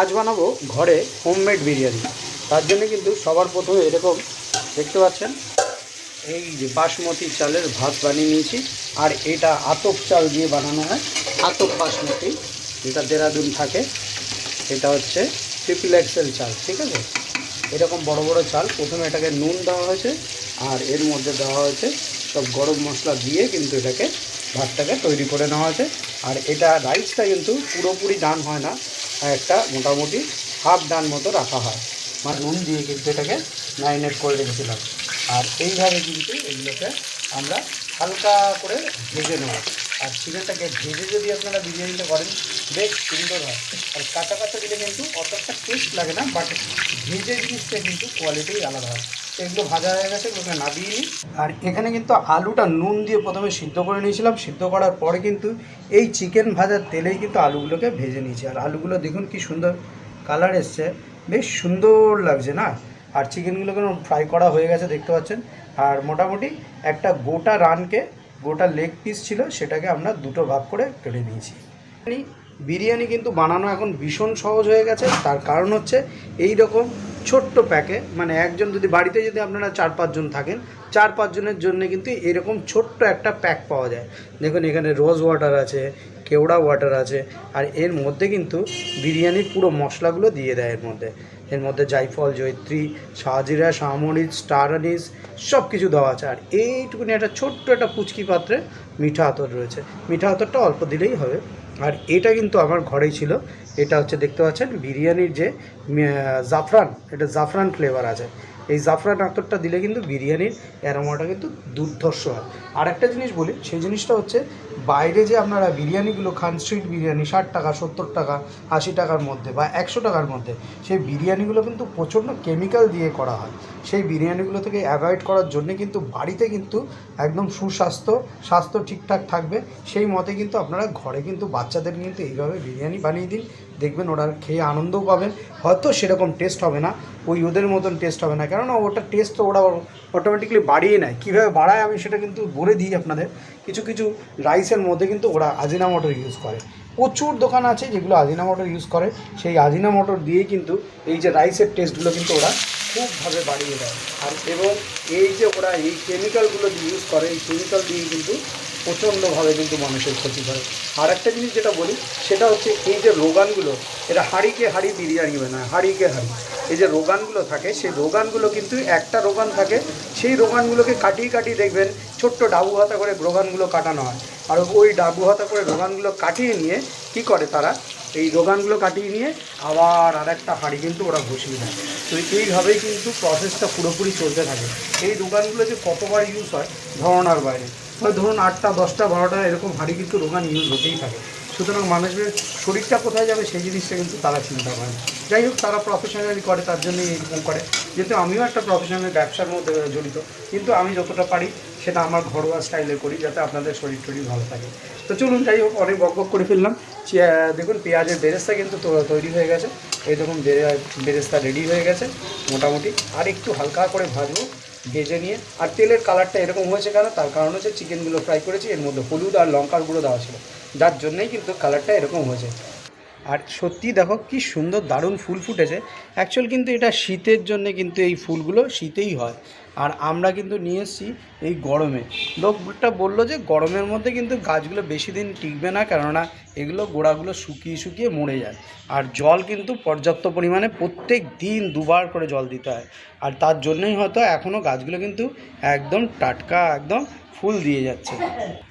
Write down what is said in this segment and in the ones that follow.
আজ বানাবো ঘরে হোমমেড বিরিয়ানি। তার জন্য কিন্তু সবার প্রথমে এরকম দেখতে পাচ্ছেন, এই যে বাসমতি চালের ভাত বানিয়ে নিয়েছি, আর এটা আতপ চাল দিয়ে বানানো হয়। আতপ বাসমতি, যেটা দেরাদুন থাকে, এটা হচ্ছে ট্রিপল এক্সেল চাল, ঠিক আছে? এরকম বড় বড় চাল, প্রথমে এটাকে নুন দেওয়া হয়েছে, আর এর মধ্যে দেওয়া হয়েছে সব গরম মশলা দিয়ে কিন্তু এটাকে ভাতটাকে তৈরি করে নেওয়া হয়েছে। আর এটা রাইসটা কিন্তু পুরোপুরি ডান হয় না একটা মোটামুটি হাফ ডান মতো রাখা হয়। মানে নুন দিয়ে কিন্তু এটাকে ম্যারিনেট করে রেখেছিলাম আর এইভাবে কিন্তু এগুলোকে আমরা হালকা করে ভেজে নেব। আর চিকেনটাকে ভেজে যদি আপনারা বিরিয়ানিটা করেন, বেশ সুন্দর হয়। আর কাঁচা কাঁচা দিলে কিন্তু অতটা টেস্ট লাগে না বাট ভেজে জিনিসটা কিন্তু কোয়ালিটি আলাদা হয়। এগুলো ভাজা হয়ে গেছে এগুলোকে নাবিয়ে নিই। আর এখানে কিন্তু আলুটা নুন দিয়ে প্রথমে সিদ্ধ করে নিয়েছিলাম। সিদ্ধ করার পরে কিন্তু এই চিকেন ভাজার তেলেই কিন্তু আলুগুলোকে ভেজে নিয়েছি। আর আলুগুলো দেখুন কি সুন্দর কালার এসছে। বেশ সুন্দর লাগছে না? আর চিকেনগুলো কেন ফ্রাই করা হয়ে গেছে দেখতে পাচ্ছেন? আর মোটামুটি একটা গোটা রানকে, গোটা লেগ পিস ছিল, সেটাকে আমরা দুটো ভাগ করে কেটে নিয়েছি। বিরিয়ানি কিন্তু বানানো এখন ভীষণ সহজ হয়ে গেছে। তার কারণ হচ্ছে এই রকম ছোট্ট প্যাকে মানে একজন যদি বাড়িতে যদি আপনারা চার পাঁচজন থাকেন, চার পাঁচজনের জন্য কিন্তু এরকম ছোট্ট একটা প্যাক পাওয়া যায়। দেখুন, এখানে রোজ ওয়াটার আছে, কেওড়া ওয়াটার আছে, আর এর মধ্যে কিন্তু বিরিয়ানির পুরো মশলাগুলো দিয়ে দেয় এর মধ্যে। এর মধ্যে জাইফল, জয়ত্রী, শাহজিরা শাহমরিচ স্টার আনিস সব কিছু দেওয়া আছে। আর এইটুকুনি একটা ছোট্ট একটা পুচকি পাত্রে মিঠা আতর রয়েছে। মিঠা আতরটা অল্প দিলেই হবে। আর এটা কিন্তু আমার ঘরেই ছিল। এটা হচ্ছে দেখতে পাচ্ছেন, বিরিয়ানির যে জাফরান, এটা জাফরান ফ্লেভার আছে। এই জাফরান আতরটা দিলে কিন্তু বিরিয়ানির অ্যারোমাটা কিন্তু দুর্ধর্ষ হয়। আর একটা জিনিস বলি, সেই জিনিসটা হচ্ছে বাইরে যে আপনারা বিরিয়ানিগুলো খান স্ট্রিট বিরিয়ানি, ষাট টাকা, সত্তর টাকা, আশি টাকার মধ্যে বা একশো টাকার মধ্যে, সেই বিরিয়ানিগুলো কিন্তু প্রচণ্ড কেমিক্যাল দিয়ে করা হয়। সেই বিরিয়ানিগুলো থেকে অ্যাভয়েড করার জন্য কিন্তু বাড়িতে কিন্তু একদম সুস্বাস্থ্য, স্বাস্থ্য ঠিকঠাক থাকবে। সেই মতে কিন্তু আপনারা ঘরে কিন্তু বাচ্চাদের কিন্তু এইভাবে বিরিয়ানি বানিয়ে দিন। দেখবেন ওরা খেয়ে আনন্দও পাবেন। হয়তো সেরকম টেস্ট হবে না, ওই ওদের মতন টেস্ট হবে না। কেননা ওটা টেস্ট তো ওরা অটোমেটিকলি বাড়িয়ে নেয়। কীভাবে বাড়ায় আমি সেটা কিন্তু বলে দিই আপনাদের। কিছু কিছু রাইসের মধ্যে কিন্তু ওরা আজিনা মটর ইউজ করে। প্রচুর দোকান আছে যেগুলো আজিনা মটর ইউজ করে। সেই আজিনা মটর দিয়েই কিন্তু এই যে রাইসের টেস্টগুলো কিন্তু ওরা খুবভাবে বাড়িয়ে দেয়। আর এবং এই যে ওরা এই কেমিক্যালগুলো ইউজ করে, এই কেমিক্যাল দিয়ে কিন্তু প্রচণ্ডভাবে কিন্তু মানুষের ক্ষতি করে। আর একটা জিনিস যেটা বলি, সেটা হচ্ছে এই যে রোগানগুলো এটা হাঁড়িকে হাঁড়ি বিরিয়ানি বানায়, হাঁড়িকে হাঁড়ি। এই যে রোগানগুলো থাকে, সেই রোগানগুলো কিন্তু একটা রোগান থাকে, সেই রোগানগুলোকে কাটিয়ে কাটিয়ে দেখবেন ছোট্ট ডাবু হাতা করে রোগানগুলো কাটানো হয়। আর ওই ডাবু হাতা করে রোগানগুলো কাটিয়ে নিয়ে কি করে তারা এই রোগানগুলো কাটিয়ে নিয়ে আবার আর একটা হাঁড়ি কিন্তু ওরা বসিয়ে দেয়। তো এইভাবেই কিন্তু প্রসেসটা পুরোপুরি চলতে থাকে। এই রোগানগুলো যে কতবার ইউজ হয় ধরনার বাইরে। হয় ধরুন আটটা, দশটা, বারোটা এরকম হাঁড়ি কিন্তু রোগান ইউজ হতেই থাকে। সুতরাং মানুষের শরীরটা কোথায় যাবে সেই জিনিসটা কিন্তু তারা চিন্তা করে যাই হোক, তারা প্রফেশনালি করে, তার জন্যই এরকম করে। যেহেতু আমিও একটা প্রফেশনাল ব্যবসার মধ্যে জড়িত, কিন্তু আমি যতটা পারি সেটা আমার ঘরোয়া স্টাইলে করি যাতে আপনাদের শরীর টরীর ভালো থাকে। তো চলুন, যাই হোক, অনেক বক বক করে ফেললাম। দেখুন, পেঁয়াজের বেরেস্তা কিন্তু তৈরি হয়ে গেছে। এই দেখুন, বেরে- বেরেস্তা রেডি হয়ে গেছে, মোটামুটি। আর একটু হালকা করে ভাজবো, ভেজে নিয়ে। আর তেলের কালারটা এরকম হয়েছে কেন? তার কারণ হচ্ছে চিকেনগুলো ফ্রাই করেছি, এর মধ্যে হলুদ আর লঙ্কার গুঁড়ো দেওয়া ছিল। যার জন্যই কিন্তু কালারটা এরকম হয়েছে। আর সত্যি দেখো কি সুন্দর দারুণ ফুল ফুটেছে। অ্যাকচুয়াল কিন্তু এটা শীতের জন্য কিন্তু এই ফুলগুলো শীতেই হয়। আর আমরা কিন্তু নিয়ে এসেছি এই গরমে। লোকটা বলল যে গরমের মধ্যে কিন্তু গাছগুলো বেশি দিন টিকবে না, কেননা এগুলো গোড়াগুলো শুকিয়ে শুকিয়ে মরে যায়। আর জল কিন্তু পর্যাপ্ত পরিমাণে প্রত্যেক দিন দুবার করে জল দিতে হয়। আর তার জন্যই হয়তো এখনও গাছগুলো কিন্তু একদম টাটকা, একদম ফুল দিয়ে যাচ্ছে।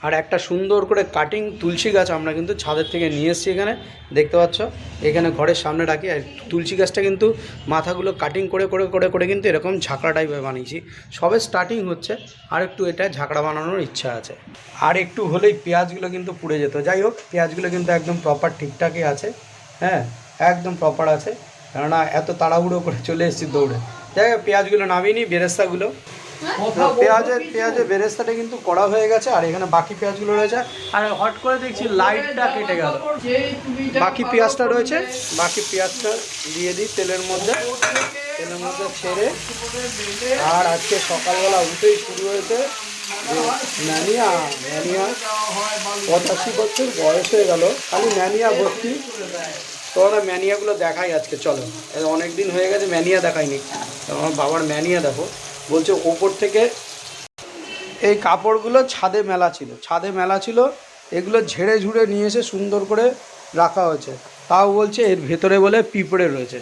আর একটা সুন্দর করে কাটিং তুলসী গাছ আমরা কিন্তু ছাদের থেকে নিয়ে এসেছি এখানে। দেখতে পাচ্ছ? এখানে ঘরের সামনে রাখি। আর তুলসী গাছটা কিন্তু মাথাগুলো কাটিং করে করে করে করে কিন্তু এরকম ঝাঁকড়া টাইপের বানিয়েছি। সবে স্টার্টিং হচ্ছে। আর একটু এটা ঝাঁকড়া বানানোর ইচ্ছা আছে। আর একটু হলেই পেঁয়াজগুলো কিন্তু পুড়ে যেত। যাই হোক, পেঁয়াজগুলো কিন্তু একদম প্রপার ঠিকঠাকই আছে। হ্যাঁ একদম প্রপার আছে। কেননা এত তাড়াহুড়ো করে চলে এসেছি দৌড়ে। যাই হোক, পেঁয়াজগুলো নামিয়ে নিই, বেরেস্তাগুলো। পেঁয়াজের পেঁয়াজের বেরেস্তাটা কিন্তু করা হয়ে গেছে আর এখানে বাকি পেঁয়াজগুলো রয়েছে। আর হট করে দেখছি লাইটটা কেটে গেল। বাকি পেঁয়াজটা রয়েছে। বাকি পেঁয়াজটা দিয়ে দিই তেলের মধ্যে। তেলের মধ্যে ছেড়ে। আর আজকে সকালবেলা উঠেই শুরু হয়েছে ম্যানিয়া ম্যানিয়া। পঁচাশি বছর বয়স হয়ে গেল খালি ম্যানিয়া ভর্তি। তোমরা ম্যানিয়াগুলো দেখাই আজকে চলো। অনেক দিন হয়ে গেছে ম্যানিয়া দেখাইনি। আমার বাবার ম্যানিয়া দেখো। বলছে ওপর থেকে এই কাপড়গুলো ছাদে মেলা ছিল। ছাদে মেলা ছিল, এগুলো ঝেড়ে ঝুড়ে নিয়ে এসে সুন্দর করে রাখা হয়েছে। তাও বলছে এর ভেতরে বলে পিঁপড়ে রয়েছে।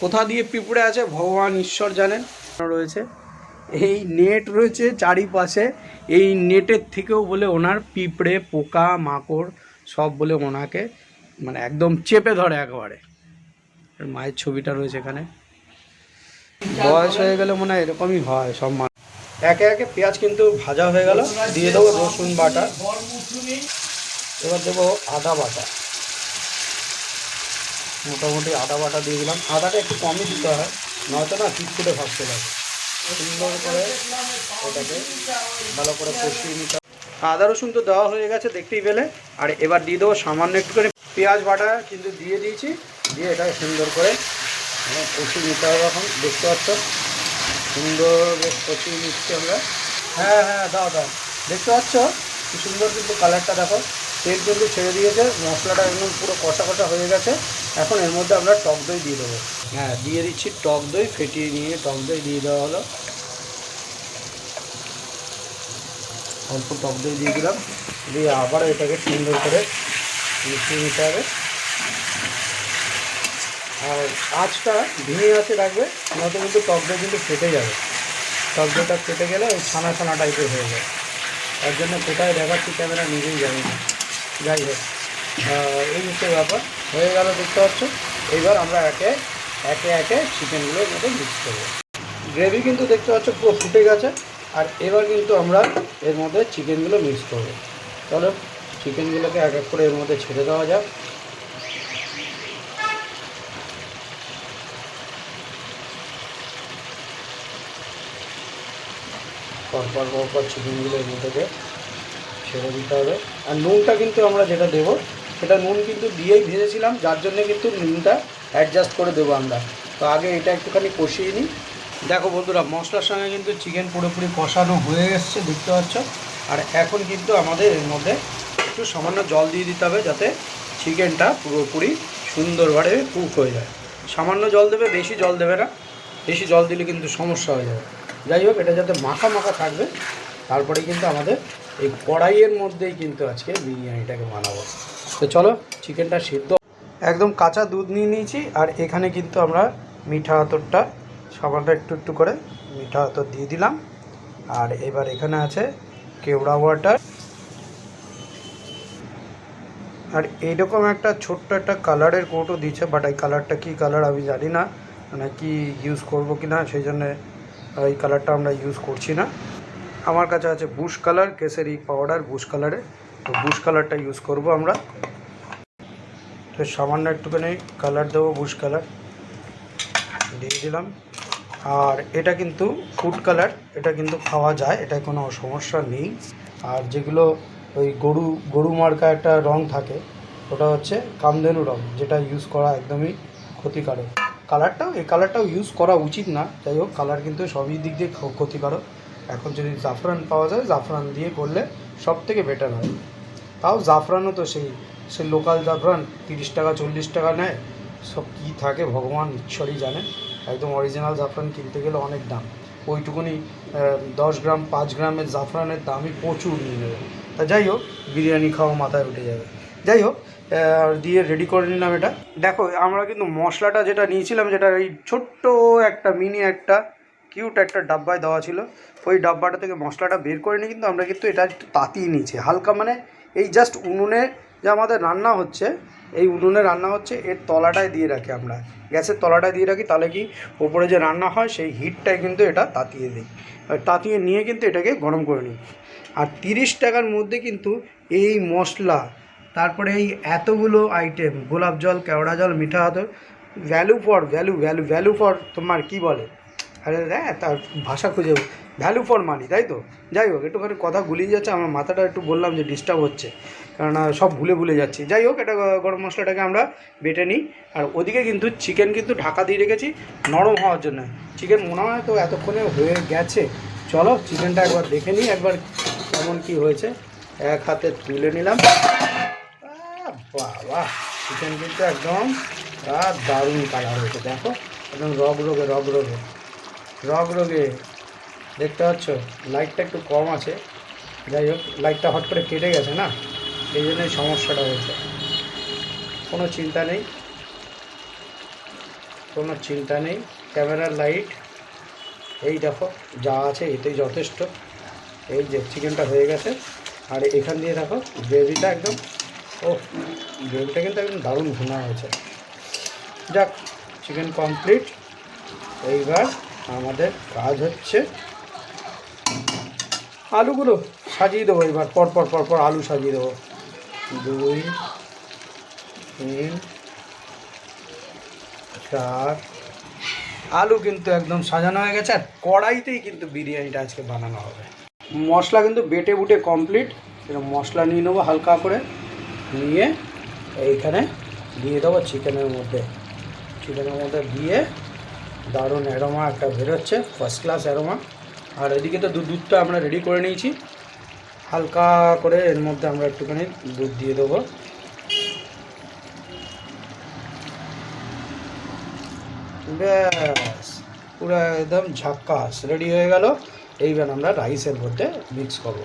কোথা দিয়ে পিঁপড়ে আছে ভগবান ঈশ্বর জানেন। রয়েছে। এই নেট রয়েছে চারিপাশে। এই নেটের থেকেও বলে ওনার পিঁপড়ে, পোকা, মাকড় সব বলে ওনাকে মানে একদম চেপে ধরে একেবারে। মায়ের ছবিটা রয়েছে এখানে। বয়স হয়ে গেলে মনে হয় এরকমই হয় সব মানুষ একে একে পেঁয়াজ কিন্তু ভাজা হয়ে গেল। দিয়ে দেবো রসুন বাটা। এবার দেবো আদা বাটা। মোটামুটি আদা বাটা দিয়ে দিলাম। আদাটা একটু কমই দিতে হয়, নয়তো না চিটকুটে ভাবতে লাগে। সুন্দর করে ওটাকে ভালো করে কষিয়ে নিতে। আদা রসুন তো দেওয়া হয়ে গেছে, দেখতেই পেলে। আর এবার দিয়ে দেবো সামান্য একটু করে পেঁয়াজ বাটা কিন্তু দিয়ে দিয়েছি। দিয়ে এটাকে সুন্দর করে কষিয়ে নিতে হবে এখন, দেখতে পাচ্ছ? সুন্দর বেশ কষিয়ে নিচ্ছি আমরা। হ্যাঁ হ্যাঁ দাও দাও। দেখতে পাচ্ছ? কি সুন্দর কিন্তু কালারটা, দেখো। তেল কিন্তু ছেড়ে দিয়েছে, মশলাটা একদম পুরো কষা কষা হয়ে গেছে। এখন এর মধ্যে আমরা টক দই দিয়ে দেবো। হ্যাঁ দিয়ে দিচ্ছি টক দই, ফেটিয়ে নিয়ে টক দই দিয়ে দেওয়া হলো। অল্প টক দই দিয়ে দিলাম। দিয়ে আবার এটাকে সুন্দর করে মিশিয়ে নিতে হবে। আর আঁচটা ভিঙে আছে রাখবে, নয়তো কিন্তু টক দই কিন্তু ফেটে যাবে। টক দইটা ফেটে গেলে ওই ছানা ছানা টাইপের হয়ে যায়। তার জন্য কোথায় দেখাচ্ছি ক্যামেরা নিজেই জানি না। যাই হোক এই হচ্ছে ব্যাপার। হয়ে গেল, দেখতে পাচ্ছ? এইবার আমরা একে একে একে চিকেনগুলোর মধ্যে মিক্স করব। গ্রেভি কিন্তু দেখতে পাচ্ছ পুরো ফুটে গেছে। আর এবার কিন্তু আমরা এর মধ্যে চিকেনগুলো মিক্স করব। চলো চিকেনগুলোকে এক এক করে এর মধ্যে ছেড়ে দেওয়া যাক। পরপর পরপর চিকেনগুলো এর মধ্যে ছেড়ে দিতে হবে। আর নুনটা কিন্তু আমরা যেটা দেবো, সেটা নুন কিন্তু দিয়েই ভেজেছিলাম, যার জন্য কিন্তু নুনটা অ্যাডজাস্ট করে দেবো আমরা। তো আগে এটা একটুখানি কষিয়ে নিই। দেখো বন্ধুরা, মশলার সঙ্গে কিন্তু চিকেন পুরোপুরি কষানো হয়ে এসছে, দেখতে পাচ্ছ? আর এখন কিন্তু আমাদের এর মধ্যে একটু সামান্য জল দিয়ে দিতে হবে, যাতে চিকেনটা পুরোপুরি সুন্দরভাবে কুক হয়ে যায়। সামান্য জল দেবে, বেশি জল দেবে না। বেশি জল দিলে কিন্তু সমস্যা হয়ে যাবে। যাই হোক, এটা যাতে মাখা মাখা থাকবে, তারপরে কিন্তু আমাদের এই কড়াইয়ের মধ্যেই কিন্তু আজকে বিরিয়ানিটাকে বানাবো। তো চলো, চিকেনটা সিদ্ধ। একদম কাঁচা দুধ নিয়ে নিয়েছি, আর এখানে কিন্তু আমরা মিঠা আতরটা সামান্য একটু একটু করে মিঠা আতর দিয়ে দিলাম। আর এবার এখানে আছে কেওড়া ওয়াটার। আর এইরকম একটা ছোট্ট একটা কালারের কোটও দিচ্ছে বাট এই কালারটা কী কালার আমি জানি না মানে কি ইউজ করব কি না সেই জন্যে এই কালারটা আমরা ইউজ করছি না। আমার কাছে আছে বুশ কালার কেসারি পাউডার বুশ কালারে তো বুশ কালারটা ইউজ করব আমরা। তো সামান্য একটুখানি কালার দেবো বুশ কালার দিয়ে দিলাম। আর এটা কিন্তু ফুড কালার এটা কিন্তু খাওয়া যায় এটা কোনো সমস্যা নেই। আর যেগুলো ওই গরু গরু মার্কা একটা রং থাকে, ওটা হচ্ছে কামধেনু রং, যেটা ইউজ করা একদমই ক্ষতিকারক। কালারটাও এই কালারটাও ইউজ করা উচিত না। যাই হোক কালার কিন্তু সবই দিক দিয়ে ক্ষতিকারক। এখন যদি জাফরান পাওয়া যায়, জাফরান দিয়ে করলে সব থেকে বেটার হয়। তাও জাফরানও তো সেই, সে লোকাল জাফরান, তিরিশ টাকা, চল্লিশ টাকা নেয়। সব কী থাকে, ভগবান ঈশ্বরই জানে। একদম অরিজিনাল জাফরান কিনতে গেলে অনেক দাম। ওইটুকুনি দশ গ্রাম, পাঁচ গ্রামের জাফরানের দামই প্রচুর নিয়ে নেবে। তা যাই হোক, বিরিয়ানি খাওয়া মাথায় উঠে যাবে। যাই হোক দিয়ে রেডি করে নিলাম এটা। দেখো, আমরা কিন্তু মশলাটা যেটা নিয়েছিলাম, যেটা এই ছোট্ট একটা মিনি একটা কিউট একটা ডাব্বায় দেওয়া ছিল, ওই ডাব্বাটা থেকে মশলাটা বের করে নিয়ে কিন্তু আমরা কিন্তু এটা একটু তাতিয়ে নিয়েছি। হালকা মানে এই জাস্ট উনুনে যে আমাদের রান্না হচ্ছে, এই উনুনে রান্না হচ্ছে, এর তলাটায় দিয়ে রাখি আমরা। গ্যাসের তলাটায় দিয়ে রাখি, তাহলে কি ওপরে যে রান্না হয়, সেই হিটটাই কিন্তু এটা তাতিয়ে দিই। তাতিয়ে নিয়ে কিন্তু এটাকে গরম করে নিই। আর তিরিশ টাকার মধ্যে কিন্তু এই মশলা তারপরে এই এতগুলো আইটেম গোলাপ জল, কেওড়া জল, মিঠা হাতর value for value value value for তোমার কি বলে? আরে হ্যাঁ তার ভাষা খুঁজে ভ্যালু ফর মানি তাই তো? যাই হোক, একটুখানি কথা গুলিয়ে যাচ্ছে, আমার মাথাটা একটু বললাম যে ডিস্টার্ব হচ্ছে। কেননা সব ভুলে ভুলে যাচ্ছি। যাই হোক এটা গরম মশলাটাকে আমরা বেটে নিই। আর ওদিকে কিন্তু চিকেন কিন্তু ঢাকা দিয়ে রেখেছি, নরম হওয়ার জন্য। চিকেন মনে হয় তো এতক্ষণে হয়ে গেছে। চলো চিকেনটা একবার দেখে নিই, একবার কেমন কি হয়েছে। এক হাতে তুলে নিলাম। বাহ চিকেন কিন্তু একদম দারুণ কালার হয়েছে, দেখো, একদম রগ রোগে রগ রোগে রগ রোগে। দেখতে পাচ্ছ লাইটটা একটু কম আছে, যাই হোক লাইটটা হট করে কেটে গেছে না এই জন্যই সমস্যাটা হয়েছে। কোনো চিন্তা নেই, কোনো চিন্তা নেই, ক্যামেরার লাইট এই দেখো, যা আছে এতেই যথেষ্ট। এই যে চিকেনটা হয়ে গেছে, আর এখান দিয়ে দেখো গ্রেভিটা একদম ও গ্রেভিটা কিন্তু একদম দারুণ ভুনা হয়েছে। যাক চিকেন কমপ্লিট এইবার আমাদের কাজ হচ্ছে আলুগুলো সাজিয়ে দেবো এবার পর পর পর পর আলু সাজিয়ে দেবো। দুই, তিন, চার। আলু কিন্তু একদম সাজানো হয়ে গেছে, আর কড়াইতেই কিন্তু বিরিয়ানিটা আজকে বানানো হবে। মশলা কিন্তু বেটে বুটে কমপ্লিট এরকম মশলা নিয়ে নেব হালকা করে। নিয়ে এইখানে দিয়ে দেবো চিকেনের মধ্যে। চিকেনের মধ্যে দিয়ে দারুণ অ্যারোমা একটা বেরোচ্ছে ফার্স্ট ক্লাস অ্যারোমা আর এদিকে তো দুধ দুধটা আমরা রেডি করে নিয়েছি। হালকা করে এর মধ্যে আমরা একটুখানি দুধ দিয়ে দেবো। ব্যাস, পুরো একদম ঝাক্কাস রেডি হয়ে গেল। এইবার আমরা রাইসের মধ্যে মিক্স করব।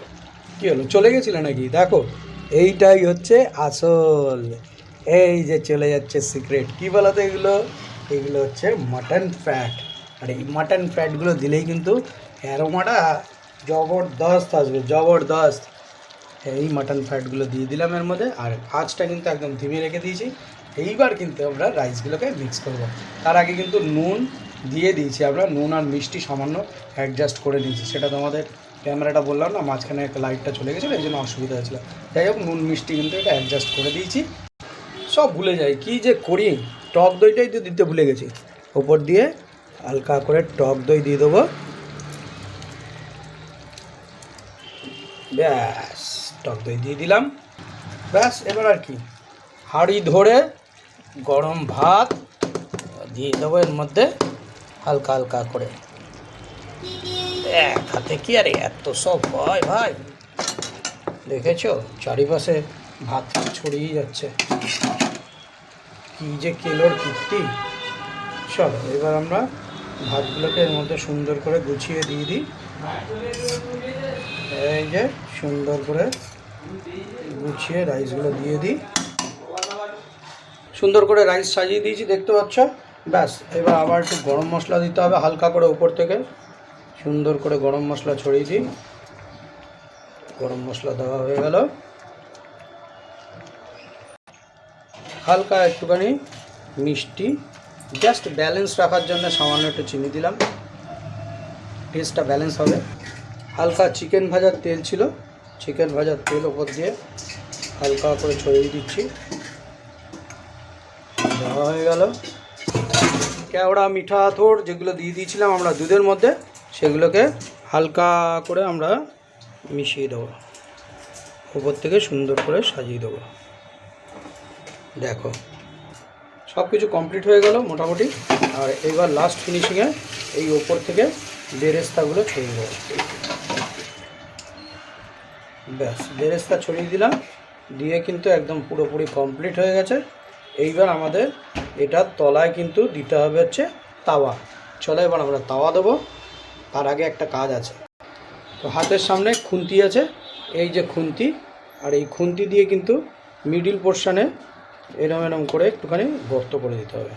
কী হলো, চলে গেছিলে নাকি? দেখো। এইটাই হচ্ছে আসল। এই যে চলে যাচ্ছে সিক্রেট কী বলতো এগুলো? এগুলো হচ্ছে মাটন ফ্যাট আর এই মাটন ফ্যাটগুলো দিলেই কিন্তু অ্যারোমাটা জবরদস্ত আসবে, জবরদস্ত। এই মাটন ফ্যাটগুলো দিয়ে দিলাম এর মধ্যে, আর আঁচটা কিন্তু একদম ধিমে রেখে দিয়েছি। এইবার কিন্তু আমরা রাইসগুলোকে মিক্স করব। তার আগে কিন্তু নুন দিয়ে দিয়েছি আমরা, নুন আর মিষ্টি সামান্য অ্যাডজাস্ট করে নিয়েছি। সেটা তোমাদের ক্যামেরাটা বললাম না, মাঝখানে একটা লাইটটা চলে গেছিল, এই জন্য অসুবিধা হয়েছিলো। যাই হোক, নুন মিষ্টি কিন্তু এটা অ্যাডজাস্ট করে দিয়েছি। সব ভুলে যাই, কি যে করি? টক দইটাই তো দিতে ভুলে গেছি। ওপর দিয়ে হালকা করে টক দই দিয়ে দেবো। ব্যাস, টক দই দিয়ে দিলাম। ব্যাস, এবার আর কি? হাঁড়ি ধরে গরম ভাত দিয়ে দেবো এর মধ্যে হালকা হালকা করে। এক হাতে কি আরে এত সব হয় ভাই? দেখেছ? চারিপাশে ভাত ছড়িয়ে যাচ্ছে। কি যে কেলোর কীর্তি। চলো, এবার আমরা ভাতগুলোকে এর মধ্যে সুন্দর করে গুছিয়ে দিয়ে দিই। এই যে সুন্দর করে গুছিয়ে রাইসগুলো দিয়ে দিই। সুন্দর করে রাইস সাজিয়ে দিয়েছি, দেখতে পাচ্ছ? ব্যাস, এবার আবার একটু গরম মশলা দিতে হবে হালকা করে উপর থেকে। সুন্দর করে গরম মশলা ছড়িয়ে দিই গরম মশলা দেওয়া হয়ে গেল। হালকা একটুখানি মিষ্টি জাস্ট ব্যালেন্স রাখার জন্য সামান্য একটু চিনি দিলাম। টেস্টটা ব্যালেন্স হবে। হালকা চিকেন ভাজার তেল ছিল। চিকেন ভাজার তেল ওপর দিয়ে হালকা করে ছড়িয়ে দিচ্ছি। দেওয়া হয়ে গেল। কেওড়া, মিঠা আথর যেগুলো দিয়ে দিয়েছিলাম আমরা দুধের মধ্যে। সেগুলোকে হালকা করে আমরা মিশিয়ে দেবো। ওপর থেকে সুন্দর করে সাজিয়ে দেবো। দেখো সব কিছু কমপ্লিট হয়ে গেল মোটামুটি। আর এবার লাস্ট ফিনিশিংয়ে এই ওপর থেকে বেরেস্তাগুলো ছড়িয়ে দেবো। ব্যাস, বেরেস্তা ছড়িয়ে দিলাম। দিয়ে কিন্তু একদম পুরোপুরি কমপ্লিট হয়ে গেছে। এইবার আমাদের এটার তলায় কিন্তু দিতে হবে হচ্ছে তাওয়া। চলো এবার আমরা তাওয়া দেবো। তার আগে একটা কাজ আছে। তো হাতের সামনে খুন্তি আছে, এই যে খুন্তি, আর এই খুন্তি দিয়ে কিন্তু মিডিল পোর্শানে এরম এরম করে একটুখানি গর্ত করে দিতে হবে।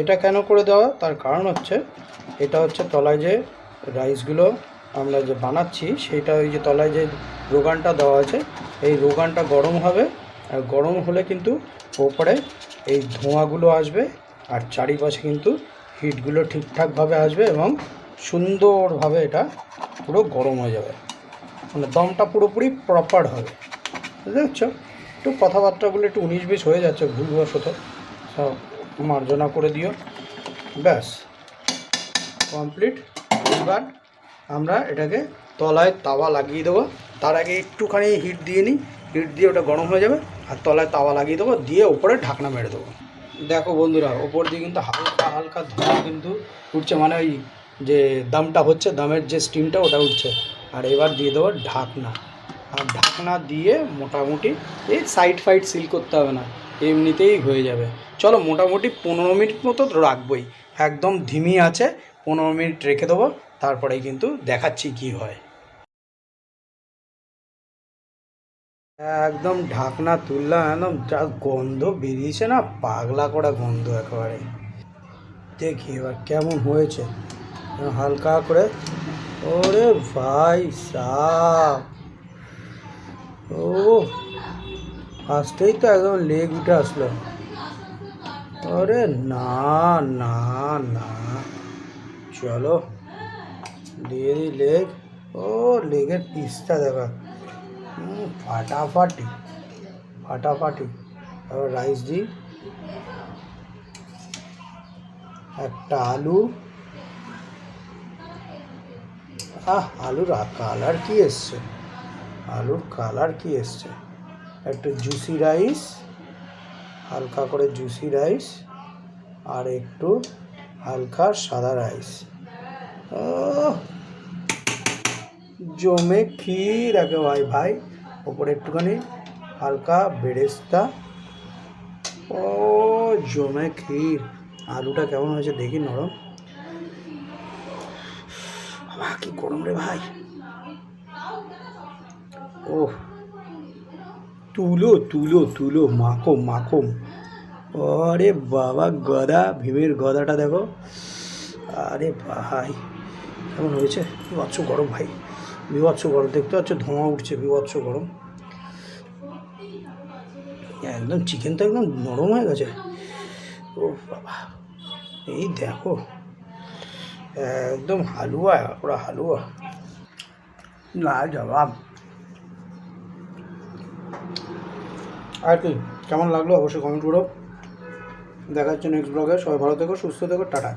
এটা কেন করে দেওয়া? তার কারণ হচ্ছে, এটা হচ্ছে তলায় যে রাইসগুলো আমরা যে বানাচ্ছি সেইটা ওই যে তলায় যে রোগানটা দেওয়া আছে, এই রোগানটা গরম হবে, আর গরম হলে কিন্তু ওপরে এই ধোঁয়াগুলো আসবে, আর চারিপাশে কিন্তু হিটগুলো ঠিকঠাকভাবে আসবে এবং সুন্দরভাবে এটা পুরো গরম হয়ে যাবে। মানে দমটা পুরোপুরি প্রপার হবে। বুঝতে পারছ? একটু কথাবার্তাগুলো একটু উনিশ বিশ হয়ে যাচ্ছে, ভুলবশত। সব মার্জনা করে দিও। ব্যাস। কমপ্লিট। এবার আমরা এটাকে তলায় তাওয়া লাগিয়ে দেবো। তার আগে একটুখানি হিট দিয়ে নিই। হিট দিয়ে ওটা গরম হয়ে যাবে। আর তলায় তাওয়া লাগিয়ে দেবো। দিয়ে ওপরে ঢাকনা মেরে দেবো। দেখো বন্ধুরা, ওপর দিয়ে কিন্তু হালকা হালকা ধোঁয়া কিন্তু উঠছে। মানে ওই যে দামটা হচ্ছে, দামের যে স্টিমটা ওটা উঠছে। আর এবার দিয়ে দেবো ঢাকনা। আর ঢাকনা দিয়ে মোটামুটি এই সাইড ফাইড সিল করতে হবে না, এমনিতেই হয়ে যাবে। চলো মোটামুটি পনেরো মিনিট মতো রাখবই। একদম ধিমি আছে, পনেরো মিনিট রেখে দেবো, তারপরেই কিন্তু দেখাচ্ছি কি হয়। একদম ঢাকনা তুললাম, একদম যা গন্ধ বেরিয়েছে না, পাগলা করা গন্ধ একেবারে। দেখি এবার কেমন হয়েছে। হালকা করে ওরে ভাই সাপ ও ফার্স্টেই তো একদম লেগ উঠে আসলো আরে না না না চলো দিয়ে দিই লেগ ও লেগের পিসটা দেখা হুম, ফাটাফাটি ফাটাফাটি তারপর রাইস দিই একটা আলু আহ, আলুর কালার কি এসছে? আলুর কালার কি এসছে? একটু জুসি রাইস হালকা করে জুসি রাইস আর একটু হালকা সাদা রাইস জমে ক্ষীর আগে ভাই ভাই, ওপরে একটুখানি হালকা বেরেস্তা। ও, জমে ক্ষীর। আলুটা কেমন হয়েছে দেখি নরম। বাবা কি গরম রে ভাই। ও তুলো তুলো তুলো, মাখো মাখো। আরে বাবা, গদা, ভীমের গদাটা দেখো। আরে ভাই, কেমন হয়েছে? বিভৎস গরম ভাই, বিভৎস গরম। দেখতে পাচ্ছ, ধোঁয়া উঠছে, বিভৎস গরম। একদম চিকেন তো একদম নরম হয়ে গেছে। ও বাবা, এই দেখো। একদম হালুয়া ওরা হালুয়া। না, জবাব। আর কি, কেমন লাগল? অবশ্যই কমেন্ট করো। দেখা জন্য নেক্সট ব্লগে সবাই ভালো থেকো, সুস্থ থেকো, টাটা।